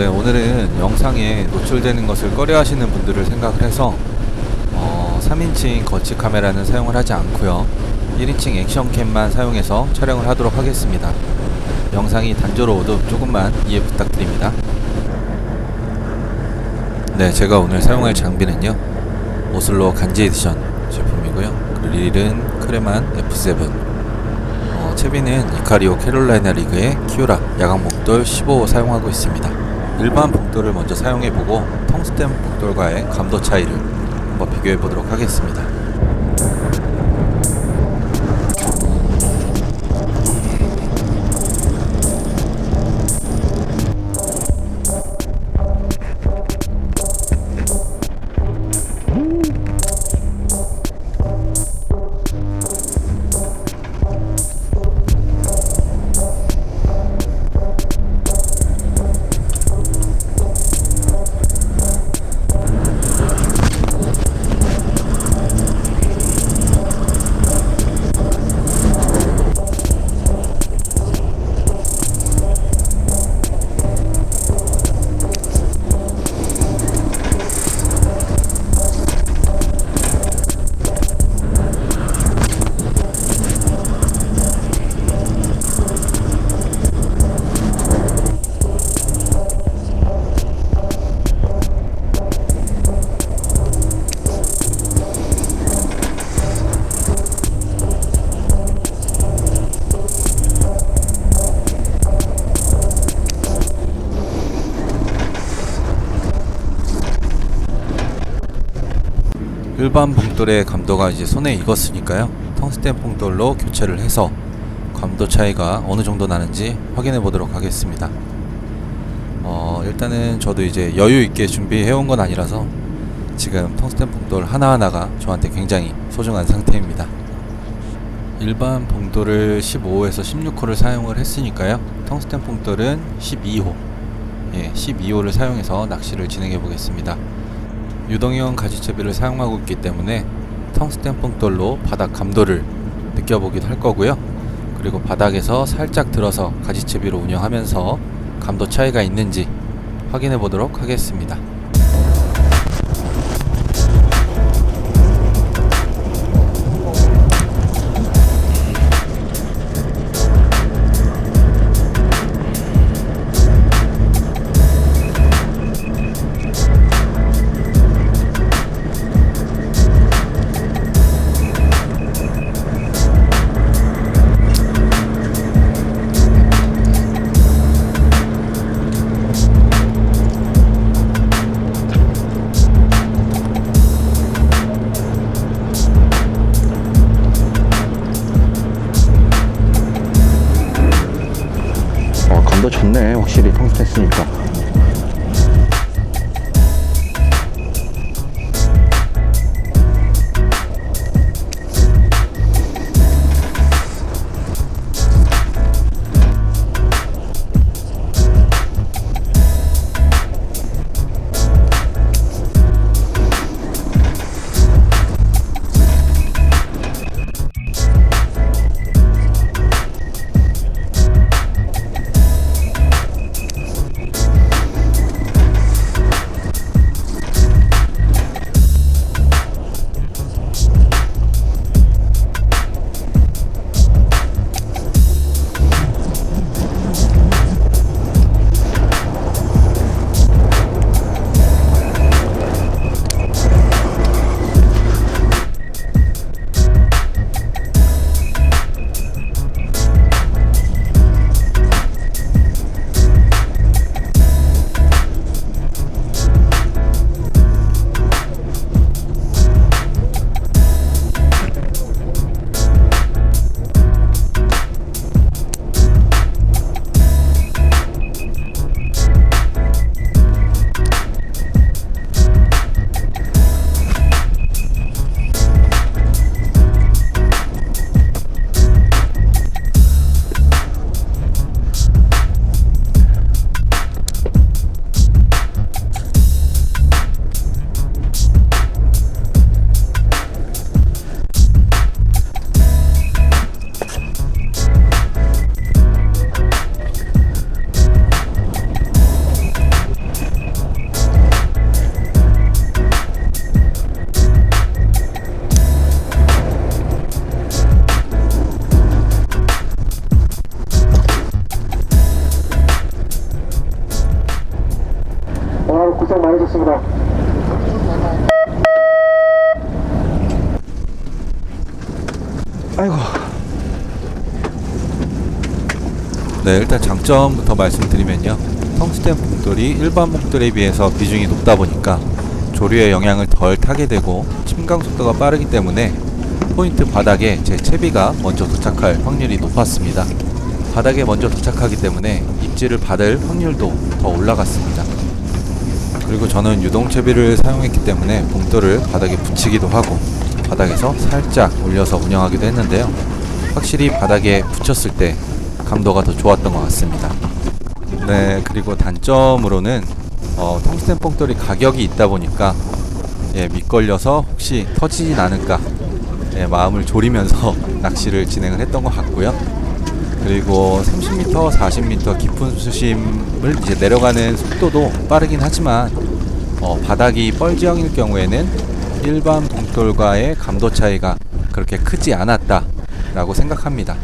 네, 오늘은 영상에 노출되는 것을 꺼려 하시는 분들을 생각을 해서 어, 3인칭 거치 카메라는 사용을 하지 않고요. 1인칭 액션캠만 사용해서 촬영을 하도록 하겠습니다. 영상이 단조로워도 조금만 이해 부탁드립니다. 네, 제가 오늘 사용할 장비는요. 오슬로 간지 에디션 제품이고요. 그릴은 크레만 F7 어, 채비는 이카리오 캐롤라이나 리그의 키우라 야광 목돌 15 사용하고 있습니다. 일반 복돌을 먼저 사용해보고 텅스텐 복돌과의 감도 차이를 한번 비교해보도록 하겠습니다. 일반 봉돌의 감도가 이제 손에 익었으니까요. 텅스텐 봉돌로 교체를 해서 감도 차이가 어느 정도 나는지 확인해 보도록 하겠습니다. 어, 일단은 저도 이제 여유 있게 준비해 온 건 아니라서 지금 텅스텐 봉돌 하나하나가 저한테 굉장히 소중한 상태입니다. 일반 봉돌을 15호에서 16호를 사용을 했으니까요. 텅스텐 봉돌은 12호, 예, 12호를 사용해서 낚시를 진행해 보겠습니다. 유동형 가지채비를 사용하고 있기 때문에 텅스텐 뽕돌로 바닥 감도를 느껴보기도 할 거고요. 그리고 바닥에서 살짝 들어서 가지채비로 운영하면서 감도 차이가 있는지 확인해 보도록 하겠습니다. 감도 좋네. 확실히 쓰니까. 고생 많으셨습니다. 아이고. 네, 일단 장점부터 말씀드리면요. 텅스텐 봉돌이 일반 봉돌에 비해서 비중이 높다 보니까 조류의 영향을 덜 타게 되고 침강 속도가 빠르기 때문에 포인트 바닥에 제 채비가 먼저 도착할 확률이 높았습니다. 바닥에 먼저 도착하기 때문에 입질을 받을 확률도 더 올라갔습니다. 그리고 저는 유동 채비를 사용했기 때문에 봉돌을 바닥에 붙이기도 하고 바닥에서 살짝 올려서 운영하기도 했는데요. 확실히 바닥에 붙였을 때 감도가 더 좋았던 것 같습니다. 네, 그리고 단점으로는 어, 텅스텐 봉돌이 가격이 있다 보니까 예, 밑걸려서 혹시 터지진 않을까 예, 마음을 졸이면서 낚시를 진행을 했던 것 같고요. 그리고 30m, 40m 깊은 수심을 이제 내려가는 속도도 빠르긴 하지만 어, 바닥이 뻘지형일 경우에는 일반 봉돌과의 감도 차이가 그렇게 크지 않았다라고 생각합니다.